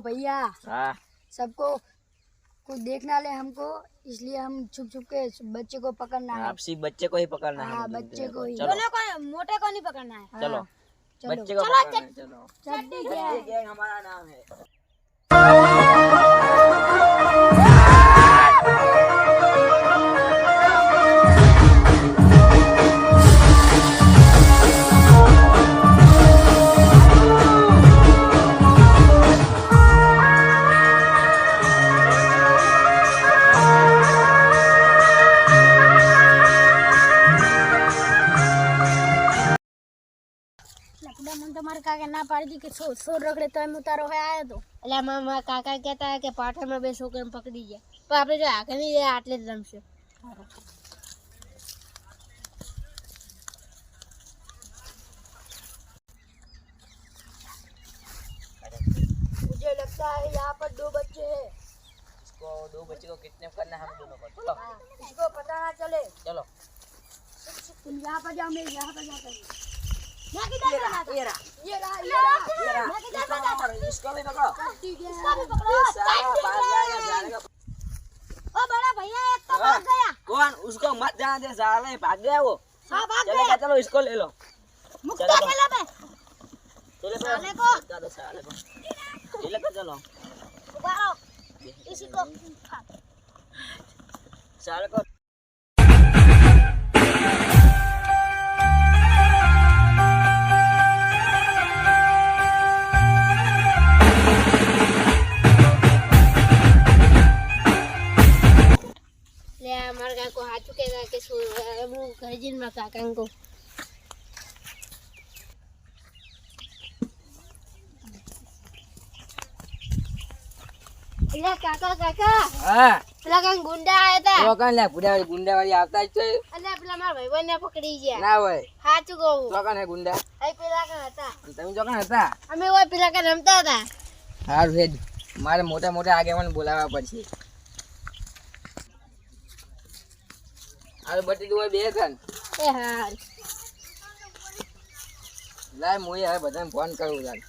बहनों भैया। हाँ। सबको को देखना ले हमको इसलिए हम छुप छुप के बच्चे को पकड़ना है। आप सिर्फ़ बच्चे को ही पकड़ना है हाँ, बच्चे को ही। दोनों को मोटे को नहीं पकड़ना है। हाँ, चलो। चलो। बच्चे को चलो है, चलो। हमारा नाम है। ના પાડી દી કે સો સો રગડે તો એમ ઉતારો હોય આયો તો એટલે મારા કાકા કહેતા કે પાઠામાં બે છોકરાને પકડી જાય પણ આપણે જો આગળ નહીં જાય આટલે જ રમશે मुझे लगता है यहाँ पर दो बच्चे हैं इसको दो बच्चे को किडनैप करना है हम दोनों को चलो इसको पता ना चले चलो तुम यहाँ पर जाओ मैं यहाँ पर जाता हूँ मैं किधर जाना था ये रहा ये रहा ये रहा ये रहा मैं किधर इसको पकड़ो, इसको भी पकड़ो ठीक है इसको भी पकड़ो ये साला भाग जाएगा साले का ओ बड़ा भैया एक तो भाग गया कौन उसको मत जाने दे साले भाग गया वो हाँ भाग चलेगा गया चलो इसको ले लो मुक्का चलो। खेला पे चले साले को। चलो साले को चले को चलो उबारो इसी को साले को ગુંડા હતા ગુંડા વાળી આવતા જ છે અલ્યા પકડી ગયા ના હોય. સાચું કહું ગુંડા. એ પેલા કાં હતા. તમે હતા. અમે પેલા કાંઈ રમતા હતા. સારું હેડ. મારે મોટા મોટા આગેવાન બોલાવવા પડશે. હાલ બટી તું બે ખાન. એ હા લાય મોય હવે બધાને ફોન કરું લાય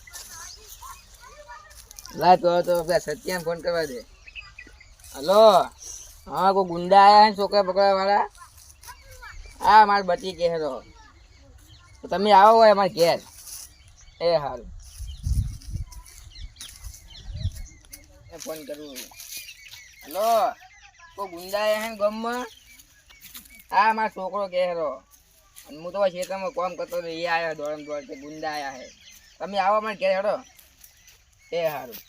લાય તો તો બે સત્યાને ફોન કરવા દે. હલો? હા કોઈ ગુંડા આયા છે છોકરા પકડવા વાળા? હા મારે બટી કે તો. તમે આવો હોય અમારે ઘેર. એ હાલ એ ફોન કરું. હલો? કોઈ ગુંડા આયા ગમમાં ગામમાં? હા મારો છોકરો કે હેરો અને હું તો ખેતરમાં કામ કરતો હતો એ આવ્યો દોડમ દોડ તે ગુંડા આવ્યા હે. તમે આવો મને ઘેર હેડો. એ સારું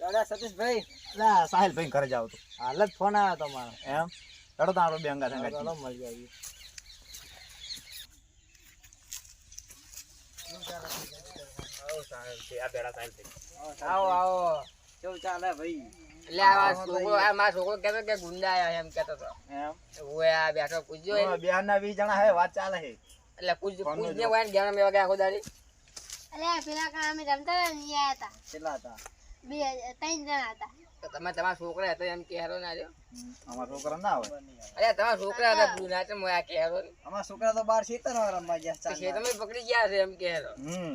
દાદા સતીશભાઈ ના સાહિલ ભાઈ ઘરે જાવ તો હાલ જ ફોન આવ્યો તમારો. એમ? ચડો તારો બે અંગા સંગા ચલો મળી જાય આવો આવો. કેવું ચાલે ભાઈ? એટલે આ છોકરો આ મારો છોકરો કહેતો કે ગુંડા એમ કહેતો હતો એમ? ઓએ આ બેઠો પૂછજો એને. ના વીસ જણા હે વાત ચાલે હે. એટલે પૂછ ફોનનો હોય ને ગેમ મેં વાગે આખો દાડી. એટલે પેલા કાંઈ અમે રમતા હતા ને આયા હતા. કેટલા હતા? બે ત્રણ જણા હતા. તો તમે તમારા છોકરા હતા એમ કહેરો ના અમારા છોકરા ના હોય. અરે તમારા છોકરા હતા આ કહેરો અમારા છોકરા તો બાર શીતર રમવા ગયા છે તમે પકડી ગયા છે એમ કહેરો. હમ.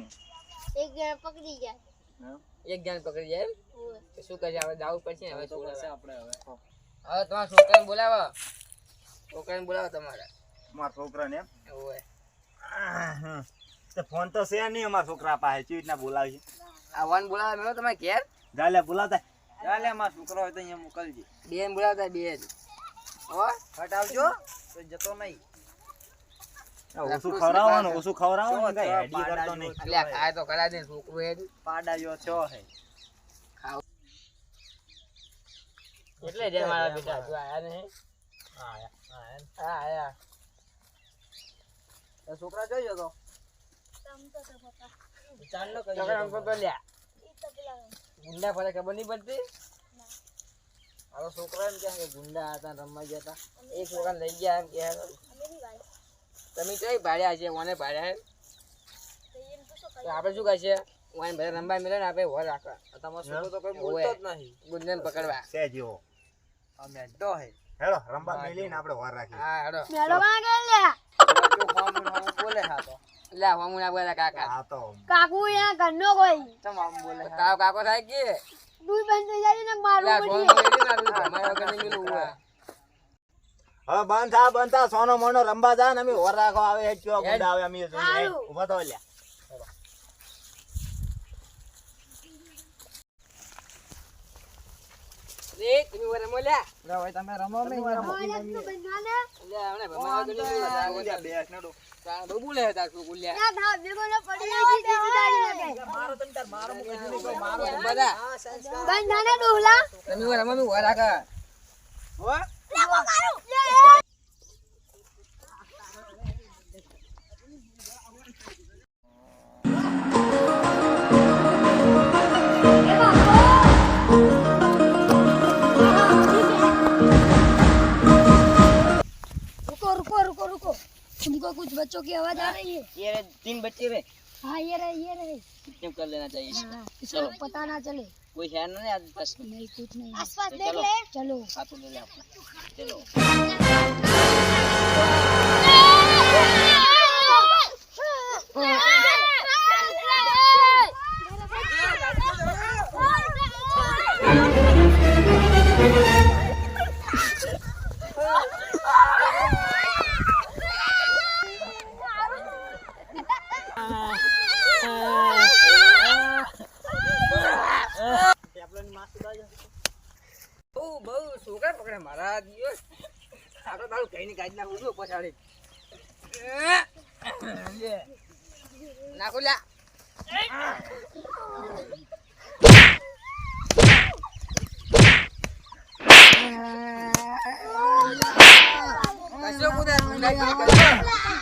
એક જણા પકડી ગયા. એક જણ પકડી જાય એમ? શું કરશે? હવે જવું પડશે હવે છોકરા આપણે હવે. હવે તમારા છોકરાને બોલાવો. છોકરાને બોલાવો તમારા. મારા છોકરા ને ઓય. એમ તે ફોન તો છે નહીં અમારા છોકરા પાસે. ચીજ ના બોલાવી આ વન મેં તમે ઘેર? જાલે બોલાવતા. જાલે અમારા છોકરો હોય તો અહીંયા મોકલજે. બેન બોલાવતા બેન. હો? હટાવજો. તો જતો નહીં. ઓછું ખવડાવવાનું ઓછું ખવડાવવાનું કઈ હેડી કરતો નહીં. એટલે ખાય તો કરા દે છોકરું એ પાડાયો છો હે. એટલે જે મારા બેટા જો આયા ને આયા. આયા. છોકરા જોઈજો તો છોકરા અંકો તો લ્યા ગુંડા ફરે ખબર નહીં પડતી? આ છોકરા એમ કે ગુંડા હતા રમવા ગયા હતા. એ છોકરા લઈ ગયા એમ કહે તમે કઈ ભાડ્યા છે ઓને ભાડ્યા એમ તો આપણે શું કહીએ ઓને બધા રમવા મિલે ને આપણે રાખવા. તમારો છોકરો તો કોઈ બોલતો જ નહીં. ગુંજન પકડવા. છે જેવો અમે ડો હે. હેડો રંબા મેલીને આપણે વાર રાખીએ. હા હેડો. મેળો માં ગયા બોલે હા તો. લે હું ના બોલા કાકા. હા તો. કાકુ યા ઘરનો કોઈ. ચમ આમ બોલે તારો કાકો થાય કે તું બંધ થઈ જાય ને મારું લે પડી ફોન લઈ લે ના તમારા વગર મિલું હોય હવે બંધ થા બંધ થા સોનો મોનો રંબા જા ને અમે ઓર રાખો આવે ચો કેવા આવે અમે જોઈએ ઊભા થો લ્યા. રે તમે વરે મોલ્યા લે ભાઈ તમે રમો મે લે હમણે ભમાવા ગયો નહીં હોય બેસ નડો. તા બબુ લે તાર છોકુ લે. બધા. તમે વરે મમ્મી વરા રમો रुको कुछ बच्चों की आवाज आ रही है ये रहे तीन बच्चे रहे हाँ ये रहे ये रहे कितने कर लेना चाहिए चलो पता ना चले कोई है ना आसपास नहीं कुछ नहीं आसपास देख ले चलो हाथ ले ले चलो બહુ બહુ છોકરા પકડે મારા દિવસ આ તો તારું કઈ ની કાઢી નાખું છું પછાડી. નાખું લ્યા કશો કુદાર કશો